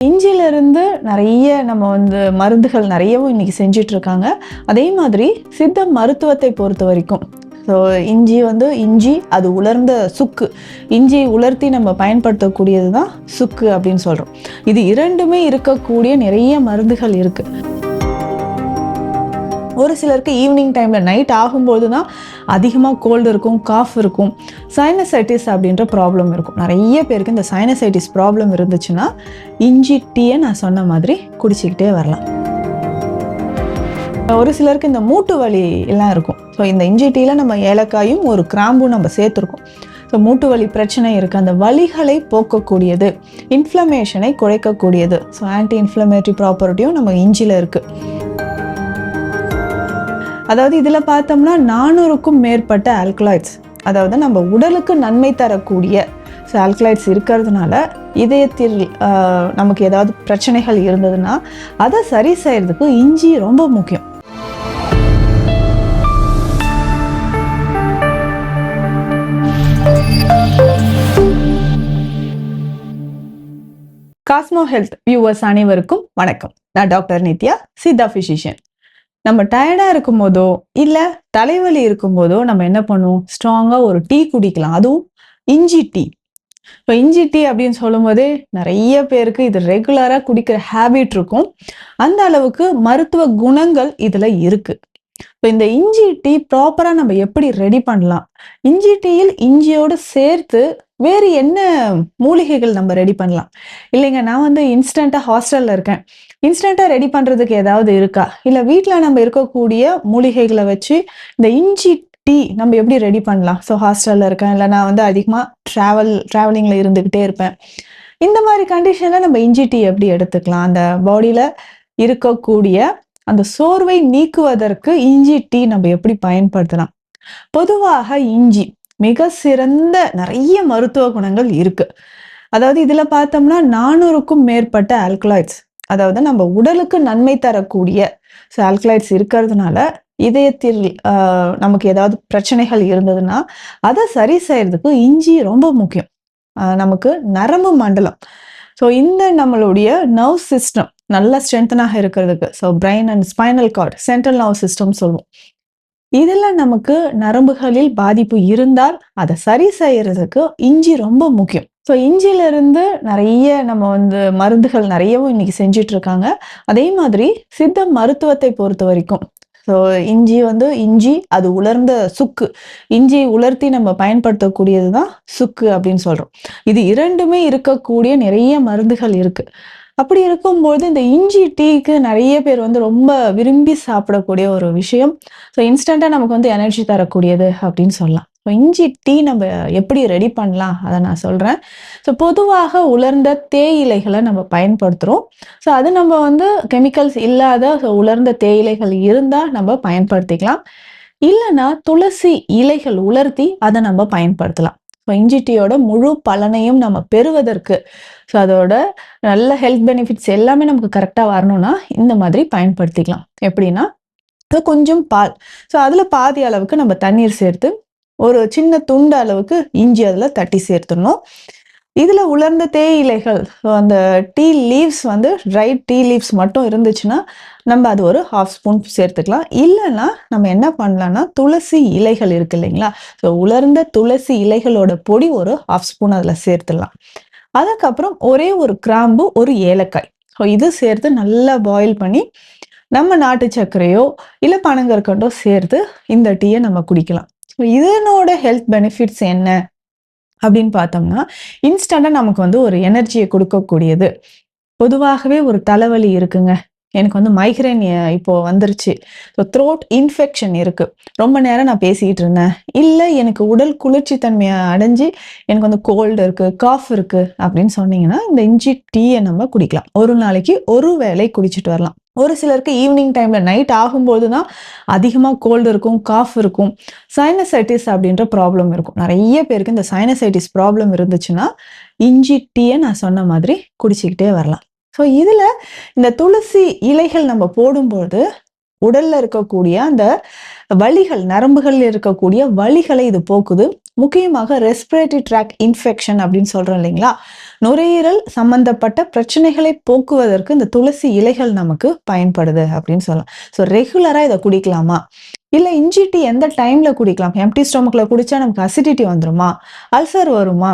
இஞ்சிலிருந்து நிறைய நம்ம வந்து மருந்துகள் நிறையவும் இன்னைக்கு செஞ்சுட்டு இருக்காங்க அதே மாதிரி சித்த மருத்துவத்தை பொறுத்த வரைக்கும். ஸோ இஞ்சி வந்து இஞ்சி அது உலர்ந்த சுக்கு. இஞ்சி உலர்த்தி நம்ம பயன்படுத்தக்கூடியது தான் சுக்கு அப்படின்னு சொல்கிறோம் இது இரண்டுமே இருக்கக்கூடிய நிறைய மருந்துகள் இருக்குது ஒரு சிலருக்கு ஈவினிங் டைமில் நைட் ஆகும்போது தான் அதிகமாக கோல்டு இருக்கும் காஃப் இருக்கும் சைனசைட்டிஸ் அப்படின்ற ப்ராப்ளம் இருக்கும். நிறைய பேருக்கு இந்த சைனசைட்டிஸ் ப்ராப்ளம் இருந்துச்சுன்னா இஞ்சி டீயை நான் சொன்ன மாதிரி குடிச்சிக்கிட்டே வரலாம். ஒரு சிலருக்கு இந்த மூட்டு வலி எல்லாம் இருக்கும். ஸோ இந்த இஞ்சி டீயில் நம்ம ஏலக்காயும் ஒரு கிராம்பும் நம்ம சேர்த்துருக்கோம். ஸோ மூட்டு வலி பிரச்சனை இருக்குது அந்த வலிகளை போக்கக்கூடியது இன்ஃப்ளமேஷனை குறைக்கக்கூடியது. ஸோ ஆன்டி இன்ஃப்ளமேட்டரி ப்ராப்பர்ட்டியும் நம்ம இஞ்சியில் இருக்குது அதாவது இதில் பார்த்தோம்னா நானூறுக்கும் மேற்பட்ட ஆல்கலாய்ட்ஸ் அதாவது நம்ம உடலுக்கு நன்மை தரக்கூடிய ஸோ ஆல்கலாய்ட்ஸ் இருக்கிறதுனால இதயத்தில் நமக்கு ஏதாவது பிரச்சனைகள் இருந்ததுன்னா அதை சரி செய்யறதுக்கு இஞ்சி ரொம்ப முக்கியம். காஸ்மோ ஹெல்த் வியூவர்ஸ் அனைவருக்கும் வணக்கம். நான் டாக்டர் நித்யா சித்தா ஃபிசிஷியன் நம்ம டயர்டாக இருக்கும்போதோ இல்லை தலைவலி இருக்கும்போதோ நம்ம என்ன பண்ணுவோம்? ஸ்ட்ராங்காக ஒரு டீ குடிக்கலாம். அதுவும் இஞ்சி டீ இப்போ இஞ்சி டீ அப்படின்னு சொல்லும்போதே நிறைய பேருக்கு இது ரெகுலராக குடிக்கிற ஹேபிட் இருக்கும். அந்த அளவுக்கு மருத்துவ குணங்கள் இதில் இருக்கு. இப்போ இந்த இஞ்சி டீ ப்ராப்பராக நம்ம எப்படி ரெடி பண்ணலாம்? இஞ்சி டீயில் இஞ்சியோடு சேர்த்து வேறு என்ன மூலிகைகள் நம்ம ரெடி பண்ணலாம்? இல்லைங்க நான் வந்து இன்ஸ்டண்ட்டாக ஹாஸ்டலில் இருக்கேன். இன்ஸ்டண்ட்டாக ரெடி பண்ணுறதுக்கு ஏதாவது இருக்கா? இல்லை வீட்டில் நம்ம இருக்கக்கூடிய மூலிகைகளை வச்சு இந்த இஞ்சி டீ நம்ம எப்படி ரெடி பண்ணலாம்? ஸோ ஹாஸ்டலில் இருக்கேன். இல்லை நான் வந்து அதிகமாக ட்ராவல் ட்ராவலிங்கில் இருந்துக்கிட்டே இருப்பேன். இந்த மாதிரி கண்டிஷனில் நம்ம இஞ்சி டீ எப்படி எடுத்துக்கலாம்? அந்த பாடியில் இருக்கக்கூடிய அந்த சோர்வை நீக்குவதற்கு இஞ்சி டீ நம்ம எப்படி பயன்படுத்தலாம்? பொதுவாக இஞ்சி மிக சிறந்த நிறைய மருத்துவ குணங்கள் இருக்கு. அதாவது இதில் பார்த்தோம்னா நானூறுக்கும் மேற்பட்ட ஆல்கலாய்ட்ஸ் அதாவது நம்ம உடலுக்கு நன்மை தரக்கூடிய ஸோ இருக்கிறதுனால இதயத்தில் நமக்கு ஏதாவது பிரச்சனைகள் இருந்ததுன்னா அதை சரி செய்யறதுக்கு இஞ்சி ரொம்ப முக்கியம். நமக்கு நரம்பு மண்டலம். ஸோ இந்த நம்மளுடைய நர்வ் சிஸ்டம் நல்லா ஸ்ட்ரென்த்தனாக இருக்கிறதுக்கு so brain and spinal cord central nerve system சொல்லுவோம் இதில் நமக்கு நரம்புகளில் பாதிப்பு இருந்தால் அதை சரி செய்யறதுக்கு இஞ்சி ரொம்ப முக்கியம். ஸோ இஞ்சியிலிருந்து நிறைய நம்ம வந்து மருந்துகள் நிறையவும் இன்னைக்கு செஞ்சுட்டு இருக்காங்க அதே மாதிரி சித்த மருத்துவத்தை பொறுத்த வரைக்கும் ஸோ இஞ்சி வந்து இஞ்சி அது உலர்ந்த சுக்கு. இஞ்சி உலர்த்தி நம்ம பயன்படுத்தக்கூடியது தான் சுக்கு அப்படின்னு சொல்கிறோம் இது இரண்டுமே இருக்கக்கூடிய நிறைய மருந்துகள் இருக்குது அப்படி இருக்கும்போது இந்த இஞ்சி டீக்கு நிறைய பேர் வந்து ரொம்ப விரும்பி சாப்பிடக்கூடிய ஒரு விஷயம். ஸோ இன்ஸ்டண்ட்டாக நமக்கு வந்து எனர்ஜி தரக்கூடியது அப்படின்னு சொல்லலாம். இஞ்சி டீ நம்ம எப்படி ரெடி பண்ணலாம்? அதை நான் சொல்கிறேன் ஸோ பொதுவாக உலர்ந்த தேயிலைகளை நம்ம பயன்படுத்துகிறோம் ஸோ அது நம்ம வந்து கெமிக்கல்ஸ் இல்லாத ஸோ உலர்ந்த தேயிலைகள் இருந்தால் நம்ம பயன்படுத்திக்கலாம். இல்லைன்னா துளசி இலைகள் உலர்த்தி அதை நம்ம பயன்படுத்தலாம். ஸோ இஞ்சி டீயோட முழு பலனையும் நம்ம பெறுவதற்கு ஸோ அதோட நல்ல ஹெல்த் பெனிஃபிட்ஸ் எல்லாமே நமக்கு கரெக்டாக வரணும்னா இந்த மாதிரி பயன்படுத்திக்கலாம். எப்படின்னா கொஞ்சம் பால். ஸோ அதில் பாதி அளவுக்கு நம்ம தண்ணீர் சேர்த்து ஒரு சின்ன துண்டு அளவுக்கு இஞ்சி அதில் தட்டி சேர்த்துடணும். இதில் உலர்ந்த தேயிலைகள் ஸோ அந்த டீ லீவ்ஸ் வந்து ட்ரை டீ லீவ்ஸ் மட்டும் இருந்துச்சுன்னா நம்ம அது ஒரு ஹாஃப் ஸ்பூன் சேர்த்துக்கலாம். இல்லைன்னா நம்ம என்ன பண்ணலான்னா துளசி இலைகள் இருக்கு இல்லைங்களா? ஸோ உலர்ந்த துளசி இலைகளோட பொடி ஒரு ஹாஃப் ஸ்பூன் அதில் சேர்த்துடலாம். அதுக்கப்புறம் ஒரே ஒரு கிராம்பு ஒரு ஏலக்காய். ஸோ இது சேர்த்து நல்லா பாயில் பண்ணி நம்ம நாட்டு சர்க்கரையோ இல்லை பனங்கற்கண்டோ சேர்த்து இந்த டீயை நம்ம குடிக்கலாம். ஸோ இதனோட ஹெல்த் பெனிஃபிட்ஸ் என்ன? அப்படின்னு பார்த்தோம்னா இன்ஸ்டண்ட்டாக நமக்கு வந்து ஒரு எனர்ஜியை கொடுக்கக்கூடியது. பொதுவாகவே ஒரு தலைவலி இருக்குங்க. எனக்கு வந்து மைக்ரைன் இப்போ வந்துருச்சு. ஸோ த்ரோட் இன்ஃபெக்ஷன் இருக்கு. ரொம்ப நேரம் நான் பேசிக்கிட்டு இருந்தேன். இல்லை எனக்கு உடல் குளிர்ச்சி தன்மையை அடைஞ்சு எனக்கு வந்து கோல்டு இருக்கு காஃப் இருக்கு அப்படின்னு சொன்னீங்கன்னா இந்த இஞ்சி டீயை நம்ம குடிக்கலாம். ஒரு நாளைக்கு ஒரு வேளை குடிச்சிட்டு வரலாம். ஒரு சிலருக்கு ஈவினிங் டைமில் நைட் ஆகும்போது தான் அதிகமாக கோல்டு இருக்கும் காஃப் இருக்கும் சைனசைட்டிஸ் அப்படின்ற ப்ராப்ளம் இருக்கும். நிறைய பேருக்கு இந்த சைனசைட்டிஸ் ப்ராப்ளம் இருந்துச்சுன்னா இஞ்சி டீயை நான் சொன்ன மாதிரி குடிச்சிக்கிட்டே வரலாம். ஸோ இதில் இந்த துளசி இலைகள் நம்ம போடும்போது உடல்ல இருக்கக்கூடிய அந்த வலிகள் நரம்புகளில் இருக்கக்கூடிய வலிகளை இது போக்குது. முக்கியமாக ரெஸ்பிரேட்டரி ட்ராக் இன்ஃபெக்ஷன் அப்படின்னு சொல்றோம் இல்லைங்களா? நுரையீரல் சம்பந்தப்பட்ட பிரச்சனைகளை போக்குவதற்கு இந்த துளசி இலைகள் நமக்கு பயன்படுது அப்படின்னு சொல்லலாம். ஸோ ரெகுலரா இதை குடிக்கலாமா? இல்லை இஞ்சி டீ எந்த டைம்ல குடிக்கலாம்? எம்டி ஸ்டொமக்ல குடிச்சா நமக்கு அசிடிட்டி வந்துருமா? அல்சர் வருமா?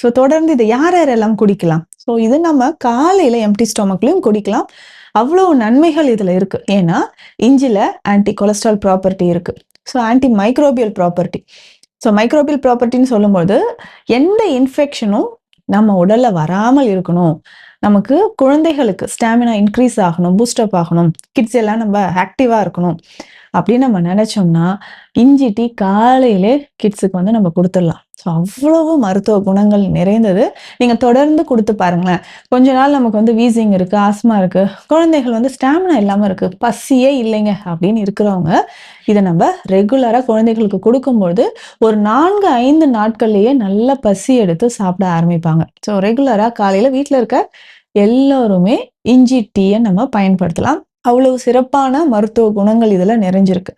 ஸோ தொடர்ந்து இதை யார் யாரெல்லாம் குடிக்கலாம்? ஸோ இது நம்ம காலையில எம்டி ஸ்டொமக்லயும் குடிக்கலாம். அவ்வளவு நன்மைகள் இதுல இருக்கு. ஏன்னா இஞ்சியில் ஆன்டி கொலஸ்ட்ரால் ப்ராப்பர்ட்டி இருக்கு. So anti microbial property so microbial ப்ராப்பர்ட்டின்னு சொல்லும்போது எந்த இன்ஃபெக்ஷனும் நம்ம உடல்ல வராமல் இருக்கணும். நமக்கு குழந்தைகளுக்கு ஸ்டாமினா இன்க்ரீஸ் ஆகணும் பூஸ்டப் ஆகணும். கிட்ஸ் எல்லாம் நம்ம ஆக்டிவாக இருக்கணும். அப்படின்னு நம்ம நினச்சோம்னா இஞ்சி டீ காலையிலே கிட்ஸுக்கு வந்து நம்ம கொடுத்துடலாம். ஸோ அவ்வளவு மருத்துவ குணங்கள் நிறைந்தது. நீங்கள் தொடர்ந்து கொடுத்து பாருங்களேன். கொஞ்ச நாள் நமக்கு வந்து வீசிங் இருக்குது ஆஸ்மா இருக்குது குழந்தைகள் வந்து ஸ்டாமினா இல்லாமல் இருக்குது பசியே இல்லைங்க அப்படின்னு இருக்கிறவங்க இதை நம்ம ரெகுலராக குழந்தைகளுக்கு கொடுக்கும்பொழுது ஒரு நான்கு ஐந்து நாட்கள்லேயே நல்ல பசி எடுத்து சாப்பிட ஆரம்பிப்பாங்க. ஸோ ரெகுலராக காலையில் வீட்டில் இருக்க எல்லோருமே இஞ்சி டீயை நம்ம பயன்படுத்தலாம். அவ்வளவு சிறப்பான மருத்துவ குணங்கள் இதில் நிறைஞ்சிருக்கு.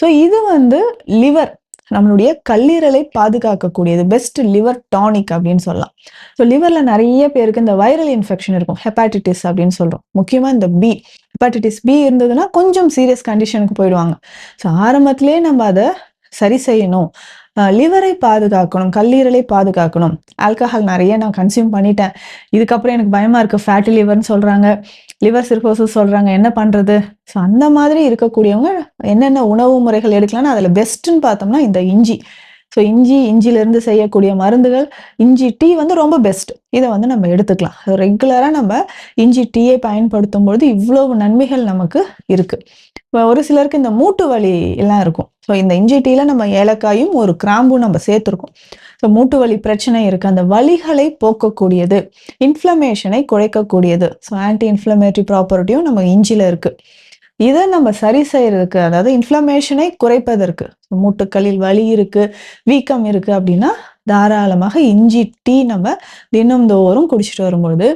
ஸோ இது வந்து லிவர் நம்மளுடைய கல்லீரலை பாதுகாக்கக்கூடியது. பெஸ்ட் லிவர் டானிக் அப்படின்னு சொல்லலாம். ஸோ லிவர்ல நிறைய பேருக்கு இந்த வைரல் இன்ஃபெக்ஷன் இருக்கும். ஹெப்பாட்டிட்டிஸ் அப்படின்னு சொல்றோம். முக்கியமாக இந்த பி ஹெப்பாட்டிட்டிஸ் பி இருந்ததுன்னா கொஞ்சம் சீரியஸ் கண்டிஷனுக்கு போயிடுவாங்க. ஸோ ஆரம்பத்திலே நம்ம அதை சரி செய்யணும். லிவரை பாதுகாக்கணும் கல்லீரலை பாதுகாக்கணும். ஆல்கஹால் நிறைய நான் கன்சியூம் பண்ணிட்டேன். இதுக்கப்புறம் எனக்கு பயமா இருக்கு. ஃபேட்டி லிவர்னு சொல்றாங்க. லிவர் சிர்கோசஸ் சொல்றாங்க. என்ன பண்றது? ஸோ அந்த மாதிரி இருக்கக்கூடியவங்க என்னென்ன உணவு முறைகள் எடுக்கலாம்னு அதில் பெஸ்ட்டுன்னு பார்த்தோம்னா இந்த இஞ்சி. ஸோ இஞ்சி இஞ்சிலிருந்து செய்யக்கூடிய மருந்துகள் இஞ்சி டீ வந்து ரொம்ப பெஸ்ட் இதை வந்து நம்ம எடுத்துக்கலாம். ரெகுலராக நம்ம இஞ்சி டீயை பயன்படுத்தும் பொழுது இவ்வளோ நன்மைகள் நமக்கு இருக்குது இப்போ ஒரு சிலருக்கு இந்த மூட்டு வலி எல்லாம் இருக்கும். ஸோ இந்த இஞ்சி டீயில் நம்ம ஏலக்காயும் ஒரு கிராம்பும் நம்ம சேர்த்துருக்கோம். ஸோ மூட்டு வலி பிரச்சனை இருக்குது அந்த வலிகளை போக்கக்கூடியது இன்ஃப்ளமேஷனை குறைக்கக்கூடியது. ஸோ ஆன்டி இன்ஃப்ளமேட்டரி ப்ராப்பர்ட்டியும் நம்ம இஞ்சியில் இருக்குது இதை நம்ம சரி செய்யறதுக்கு அதாவது இன்ஃப்ளமேஷனை குறைப்பதற்கு மூட்டுக்களில் வலி இருக்கு வீக்கம் இருக்கு அப்படின்னா தாராளமாக இஞ்சி டீ நம்ம தினம்தோறும் குடிச்சிட்டு வரும்பொழுது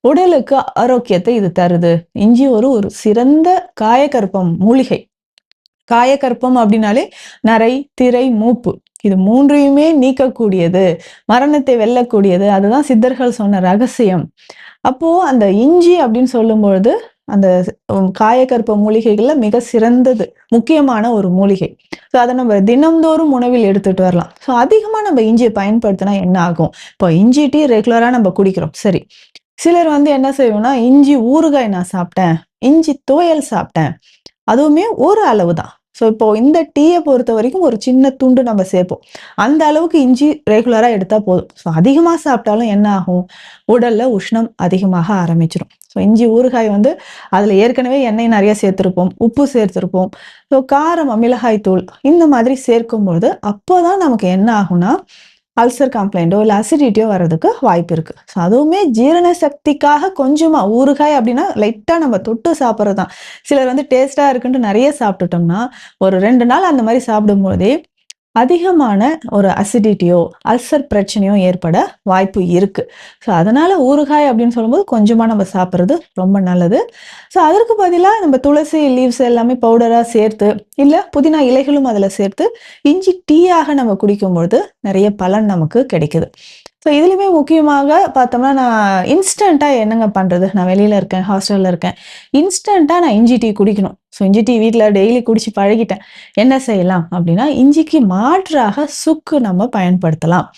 உடலுக்கு ஆரோக்கியத்தை இது தருது. இஞ்சி ஒரு ஒரு சிறந்த காயக்கற்பம் மூலிகை. காயக்கற்பம் அப்படின்னாலே நரை திரை மூப்பு. இது மூன்றையுமே நீக்கக்கூடியது. மரணத்தை வெல்லக்கூடியது. அதுதான் சித்தர்கள் சொன்ன ரகசியம். அப்போ அந்த இஞ்சி அப்படின்னு சொல்லும் பொழுது அந்த காயக்கற்ப மூலிகைகளில் மிக சிறந்தது முக்கியமான ஒரு மூலிகை. ஸோ அதை நம்ம தினம்தோறும் உணவில் எடுத்துட்டு வரலாம். ஸோ அதிகமா நம்ம இஞ்சியை பயன்படுத்தினா என்ன ஆகும்? இப்போ இஞ்சி டீ ரெகுலரா நம்ம குடிக்கிறோம். சரி. சிலர் வந்து என்ன செய்வோம்னா இஞ்சி ஊறுகாய் நான் சாப்பிட்டேன் இஞ்சி துவையல் சாப்பிட்டேன். அதுவுமே ஒரு அளவு தான். ஸோ இப்போ இந்த டீயை பொறுத்த வரைக்கும் ஒரு சின்ன துண்டு நம்ம சேர்ப்போம். அந்த அளவுக்கு இஞ்சி ரெகுலராக எடுத்தா போதும். ஸோ அதிகமாக சாப்பிட்டாலும் என்ன ஆகும்? உடல்ல உஷ்ணம் அதிகமாக ஆரம்பிச்சிடும் ஸோ இஞ்சி ஊறுகாய் வந்து அதில் ஏற்கனவே எண்ணெய் நிறைய சேர்த்துருப்போம் உப்பு சேர்த்துருப்போம். ஸோ காரம் மிளகாய் தூள் இந்த மாதிரி சேர்க்கும்பொழுது அப்போதான் நமக்கு என்ன ஆகும்னா அல்சர் கம்ப்ளைண்ட்டோ இல்லை அசிடிட்டியோ வர்றதுக்கு வாய்ப்பு இருக்குது ஸோ அதுவுமே ஜீரண சக்திக்காக கொஞ்சமாக ஊறுகாய் அப்படின்னா லைட்டாக நம்ம தொட்டு சாப்பிட்றது தான் சிலர் வந்து டேஸ்ட்டாக இருக்குன்ட்டு நிறைய சாப்பிட்டுட்டோம்னா ஒரு ரெண்டு நாள் அந்த மாதிரி சாப்பிடும்போதே அதிகமான ஒரு அசிடிட்டியோ அல்சர் பிரச்சனையோ ஏற்பட வாய்ப்பு இருக்கு. ஸோ அதனால ஊறுகாய் அப்படின்னு சொல்லும்போது கொஞ்சமாக நம்ம சாப்பிட்றது ரொம்ப நல்லது. ஸோ அதற்கு பதிலாக நம்ம துளசி லீவ்ஸ் எல்லாமே பவுடராக சேர்த்து இல்லை புதினா இலைகளும் அதில் சேர்த்து இஞ்சி டீயாக நம்ம குடிக்கும் பொழுது நிறைய பலன் நமக்கு கிடைக்குது. ஸோ இதுலையுமே முக்கியமாக பார்த்தோம்னா நான் இன்ஸ்டண்ட்டாக என்னங்க பண்ணுறது நான் வெளியில் இருக்கேன் ஹாஸ்டலில் இருக்கேன். இன்ஸ்டண்ட்டாக நான் இஞ்சி டீ குடிக்கணும். ஸோ இஞ்சி டீ வீட்டில் டெய்லி குடிச்சு பழகிட்டேன். என்ன செய்யலாம் அப்படின்னா இஞ்சிக்கு மாற்றாக சுக்கு நம்ம பயன்படுத்தலாம்.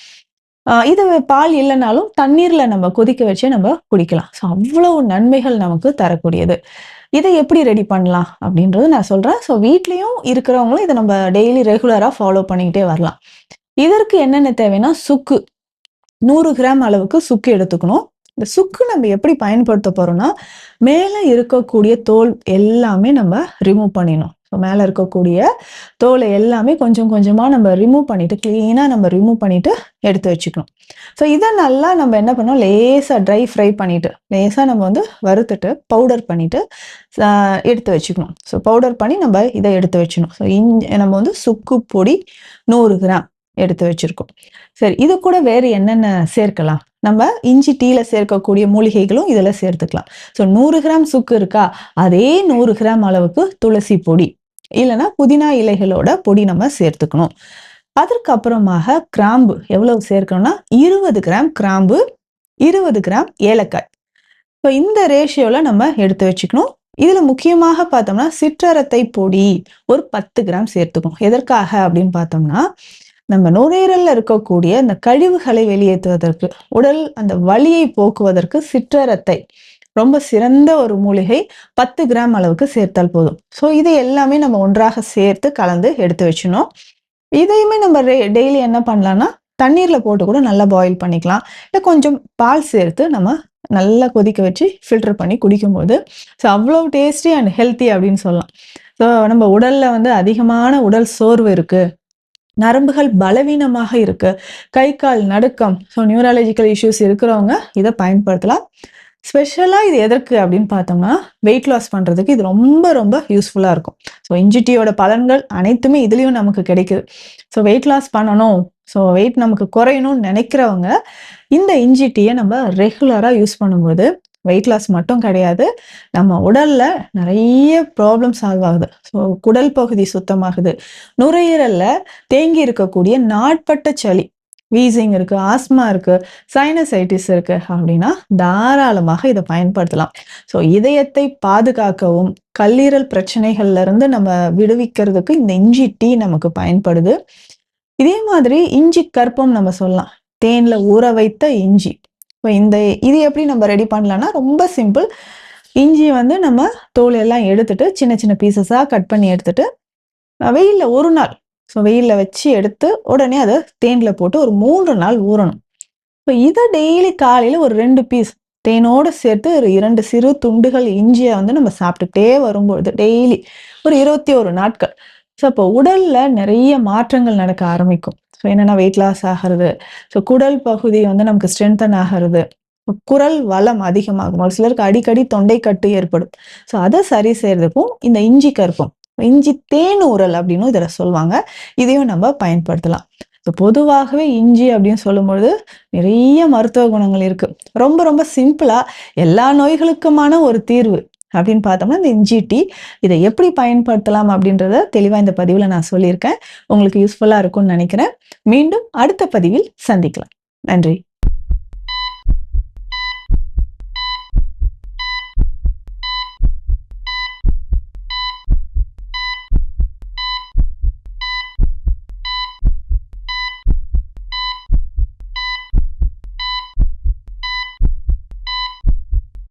இது பால் இல்லைனாலும் தண்ணீரில் நம்ம கொதிக்க வச்சு நம்ம குடிக்கலாம். ஸோ அவ்வளவு நன்மைகள் நமக்கு தரக்கூடியது. இதை எப்படி ரெடி பண்ணலாம் அப்படின்றது நான் சொல்கிறேன் ஸோ வீட்லேயும் இருக்கிறவங்களும் இதை நம்ம டெய்லி ரெகுலராக ஃபாலோ பண்ணிக்கிட்டே வரலாம். இதற்கு என்னென்ன தேவைன்னா சுக்கு. நூறு கிராம் அளவுக்கு சுக்கு எடுத்துக்கணும். இந்த சுக்கு நம்ம எப்படி பயன்படுத்த போறோம்னா மேலே இருக்கக்கூடிய தோல் எல்லாமே நம்ம ரிமூவ் பண்ணிடணும். ஸோ மேலே இருக்கக்கூடிய தோலை எல்லாமே கொஞ்சம் கொஞ்சமாக நம்ம ரிமூவ் பண்ணிட்டு க்ளீனாக நம்ம ரிமூவ் பண்ணிட்டு எடுத்து வச்சுக்கணும். ஸோ இதை நல்லா நம்ம என்ன பண்ணோம் லேசாக ட்ரை ஃப்ரை பண்ணிவிட்டு லேசாக நம்ம வந்து வறுத்துட்டு பவுடர் பண்ணிவிட்டு எடுத்து வச்சுக்கணும். ஸோ பவுடர் பண்ணி நம்ம இதை எடுத்து வச்சுக்கணும். ஸோ இஞ் நம்ம வந்து சுக்கு பொடி நூறு கிராம். எடுத்து வச்சிருக்கோம். சரி இது கூட வேறு என்னென்ன சேர்க்கலாம்? நம்ம இஞ்சி டீல சேர்க்கக்கூடிய மூலிகைகளும் இதில் சேர்த்துக்கலாம். ஸோ நூறு கிராம் சுக்கு இருக்கா? அதே நூறு கிராம் அளவுக்கு துளசி பொடி. இல்லைன்னா புதினா இலைகளோட பொடி நம்ம சேர்த்துக்கணும். அதற்கு அப்புறமாக கிராம்பு எவ்வளவு சேர்க்கணும்னா? இருபது கிராம் கிராம்பு இருபது கிராம் ஏலக்காய். ஸோ இந்த ரேஷியோவில் நம்ம எடுத்து வச்சுக்கணும். இதில் முக்கியமாக பார்த்தோம்னா சிற்றரத்தை பொடி ஒரு பத்து கிராம் சேர்த்துக்கணும். எதற்காக அப்படின்னு பார்த்தோம்னா நம்ம நுரையீரலில் இருக்கக்கூடிய இந்த கழிவுகளை வெளியேற்றுவதற்கு உடல் அந்த வலியை போக்குவதற்கு சிற்றரத்தை ரொம்ப சிறந்த ஒரு மூலிகை பத்து கிராம் அளவுக்கு சேர்த்தால் போதும். ஸோ இது எல்லாமே நம்ம ஒன்றாக சேர்த்து கலந்து எடுத்து வச்சிடணும். இதையுமே நம்ம டெய்லி என்ன பண்ணலாம்னா தண்ணீரில் போட்டு கூட நல்லா பாயில் பண்ணிக்கலாம். இல்லை கொஞ்சம் பால் சேர்த்து நம்ம நல்லா கொதிக்க வச்சு ஃபில்டர் பண்ணி குடிக்கும்போது ஸோ அவ்வளோ டேஸ்டி அண்ட் ஹெல்த்தி அப்படின்னு சொல்லலாம். ஸோ நம்ம உடலில் வந்து அதிகமான உடல் சோர்வு இருக்குது நரம்புகள் பலவீனமாக இருக்கு. கை கால் நடுக்கம். ஸோ நியூராலஜிக்கல் இஷ்யூஸ் இருக்கிறவங்க இதை பயன்படுத்தலாம். ஸ்பெஷலாக இது எதற்கு அப்படின்னு பார்த்தோம்னா வெயிட் லாஸ் பண்ணுறதுக்கு இது ரொம்ப ரொம்ப யூஸ்ஃபுல்லாக இருக்கும். ஸோ இன்ஜிட்டியோட பலன்கள் அனைத்துமே இதுலேயும் நமக்கு கிடைக்குது. ஸோ வெயிட் லாஸ் பண்ணணும். ஸோ வெயிட் நமக்கு குறையணும்னு நினைக்கிறவங்க இந்த இன்ஜிட்டியை நம்ம ரெகுலராக யூஸ் பண்ணும்போது வெயிட் லாஸ் மட்டும் கிடையாது. நம்ம உடல்ல நிறைய ப்ராப்ளம் சால்வ் ஆகுது. ஸோ குடல் பகுதி சுத்தமாகுது. நுரையீரல்ல தேங்கி இருக்கக்கூடிய நாட்பட்ட சளி வீசிங் இருக்கு ஆஸ்மா இருக்கு சைனசைட்டிஸ் இருக்கு அப்படின்னா தாராளமாக இதை பயன்படுத்தலாம். ஸோ இதயத்தை பாதுகாக்கவும் கல்லீரல் பிரச்சனைகள்ல இருந்து நம்ம விடுவிக்கிறதுக்கு இந்த இஞ்சி டீ நமக்கு பயன்படுது. இதே மாதிரி இஞ்சி கற்பம் நம்ம சொல்லலாம். தேன்ல ஊற வைத்த இஞ்சி. இப்போ இந்த இது எப்படி நம்ம ரெடி பண்ணலாம்னா ரொம்ப சிம்பிள் இஞ்சி வந்து நம்ம தோல் எல்லாம் எடுத்துட்டு சின்ன சின்ன பீசஸாக கட் பண்ணி எடுத்துட்டு வெயிலில் ஒரு நாள். ஸோ வெயிலில் வச்சு எடுத்து உடனே அதை தேனில் போட்டு ஒரு மூன்று நாள் ஊறணும். இப்போ இதை டெய்லி காலையில் ஒரு ரெண்டு பீஸ் தேனோடு சேர்த்து ஒரு இரண்டு சிறு துண்டுகள் இஞ்சியை வந்து நம்ம சாப்பிட்டுட்டே வரும்பொழுது டெய்லி ஒரு இருபத்தி ஒரு நாட்கள். ஸோ அப்போ உடலில் நிறைய மாற்றங்கள் நடக்க ஆரம்பிக்கும். ஸோ என்னென்னா வெயிட் லாஸ் ஆகிறது. ஸோ குடல் பகுதி வந்து நமக்கு ஸ்ட்ரென்தன் ஆகிறது. குரல் வளம் அதிகமாகும். ஒரு சிலருக்கு அடிக்கடி தொண்டை கட்டு ஏற்படும். ஸோ அதை சரி செய்யறதுக்கும் இந்த இஞ்சி கருப்பம் இஞ்சி தேன் உரல் அப்படின்னு இதில் சொல்லுவாங்க. இதையும் நம்ம பயன்படுத்தலாம். ஸோ பொதுவாகவே இஞ்சி அப்படின்னு சொல்லும்பொழுது நிறைய மருத்துவ குணங்கள் இருக்குது ரொம்ப ரொம்ப சிம்பிளாக எல்லா நோய்களுக்குமான ஒரு தீர்வு. அப்படின்னு பார்த்தோம்னா இந்த இஞ்சி டீ இதை எப்படி பயன்படுத்தலாம் அப்படின்றத தெளிவாக இந்த பதிவில் நான் சொல்லியிருக்கேன். உங்களுக்கு யூஸ்ஃபுல்லாக இருக்கும்னு நினைக்கிறேன். மீண்டும் அடுத்த பதிவில் சந்திக்கலாம். நன்றி.